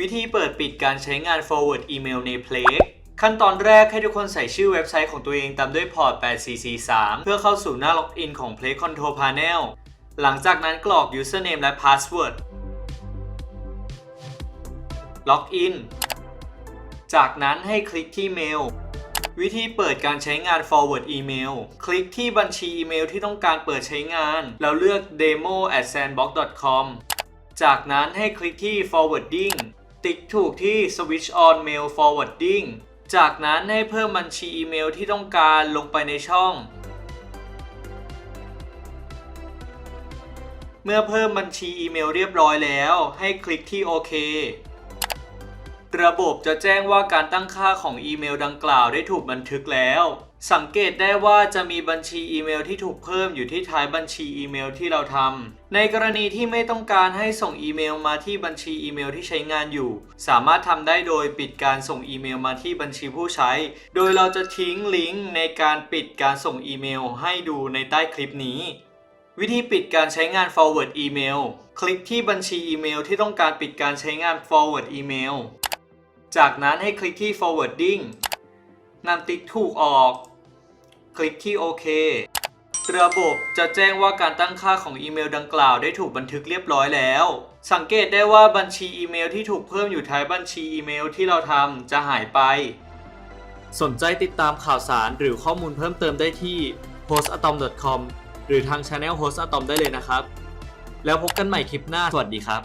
วิธีเปิดปิดการใช้งาน forward email ใน Plex ขั้นตอนแรกให้ทุกคนใส่ชื่อเว็บไซต์ของตัวเองตามด้วยพอร์ต 8443 เพื่อเข้าสู่หน้าล็อกอินของ Plex Control Panel หลังจากนั้นกรอก username และ password ล็อกอิน จากนั้นให้คลิกที่เมล วิธีเปิดการใช้งาน forward email คลิกที่บัญชีอีเมลที่ต้องการเปิดใช้งาน แล้วเลือก demo at sandbox com จากนั้นให้คลิกที่ forwarding ติ๊กถูกที่ switch on mail forwarding จากนั้นให้เพิ่มบัญชีอีเมลที่ต้องการลงไปในช่อง เมื่อเพิ่มบัญชีอีเมลเรียบร้อยแล้ว ให้คลิกที่โอเคระบบจะแจ้งว่าการตั้งค่าของอีเมลดังกล่าวได้ถูกบันทึกแล้ว สังเกตได้ว่าจะมีบัญชีอีเมลที่ถูกเพิ่มอยู่ที่ท้ายบัญชีอีเมลที่เราทำ ในกรณีที่ไม่ต้องการให้ส่งอีเมลมาที่บัญชีอีเมลที่ใช้งานอยู่ สามารถทำได้โดยปิดการส่งอีเมลมาที่บัญชีผู้ใช้ โดยเราจะทิ้งลิงก์ในการปิดการส่งอีเมลให้ดูในใต้คลิปนี้ วิธีปิดการใช้งาน forward email คลิกที่บัญชีอีเมลที่ต้องการปิดการใช้งาน forward email จากนั้นให้คลิกที่ forwarding นำติ๊กถูกออก คลิกที่โอเค ระบบจะแจ้งว่าการตั้งค่าของอีเมลดังกล่าวได้ถูกบันทึกเรียบร้อยแล้ว สังเกตได้ว่าบัญชีอีเมลที่ถูกเพิ่มอยู่ท้ายบัญชีอีเมลที่เราทำจะหายไป สนใจติดตามข่าวสารหรือข้อมูลเพิ่มเติมได้ที่ hostatom.com หรือทาง channel hostatom ได้เลยนะครับ แล้วพบกันใหม่คลิปหน้า สวัสดีครับ